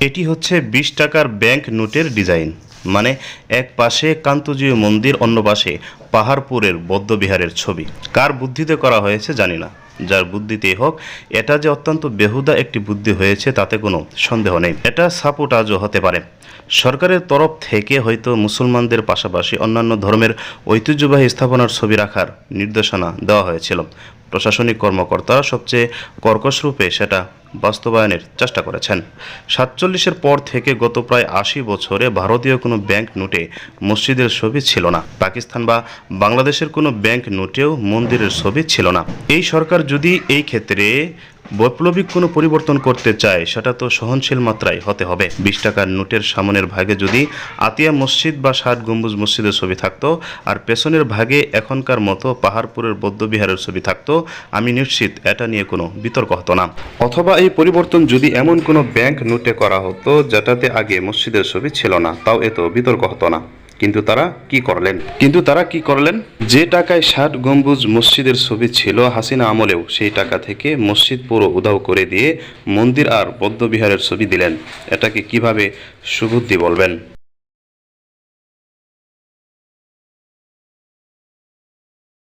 এটি হচ্ছে বিশ টাকার ব্যাংক নোটের ডিজাইন। মানে এক পাশে কান্তজীয় মন্দির, অন্য পাশে পাহাড়পুরের বৌদ্ধবিহারের ছবি। কার বুদ্ধিতে করা হয়েছে জানি না। যার বুদ্ধিতেই হোক, এটা যে অত্যন্ত বেহুদা একটি বুদ্ধি হয়েছে তাতে কোনো সন্দেহ নেই। এটা সাপোর্ট সাপোটাজও হতে পারে। সরকারের তরফ থেকে হয়তো মুসলমানদের পাশাপাশি অন্যান্য ধর্মের ঐতিহ্যবাহী স্থাপনার ছবি রাখার নির্দেশনা দেওয়া হয়েছিল। প্রশাসনিক কর্মকর্তারা সবচেয়ে কর্কশ রূপে সেটা বাস্তবায়নের চেষ্টা করেছেন। সাতচল্লিশের পর থেকে গত প্রায় আশি বছরে ভারতীয় কোনো ব্যাংক নোটে মসজিদের ছবি ছিল না। পাকিস্তান বা বাংলাদেশের কোনো ব্যাংক নোটেও মন্দিরের ছবি ছিল না। এই সরকার যদি এই ক্ষেত্রে বৈপ্লবিক কোনো পরিবর্তন করতে চায়, সেটা তো সহনশীল মাত্রায় হতে হবে। বিশ টাকার নোটের সামনের ভাগে যদি আতিয়া মসজিদ বা ষাট গম্বুজ মসজিদের ছবি থাকতো, আর পেছনের ভাগে এখনকার মতো পাহাড়পুরের বৌদ্ধবিহারের ছবি থাকতো, আমি নিশ্চিত এটা নিয়ে কোনো বিতর্ক হতো না। অথবা এই পরিবর্তন যদি এমন কোনো ব্যাংক নোটে করা হতো, যেটাতে আগে মসজিদের ছবি ছিল না, তাও এত বিতর্ক হতো না। কিন্তু তারা কি করলেন? কিন্তু তারা কি করলেন? যে টাকায় ষাট গম্বুজ মসজিদের ছবি ছিল হাসিনা আমলেও সেই টাকা থেকে মসজিদ পুরো উধাও করে দিয়ে মন্দির আর বৌদ্ধবিহারের ছবি দিলেন। এটাকে কীভাবে সুবুদ্ধি বলবেন?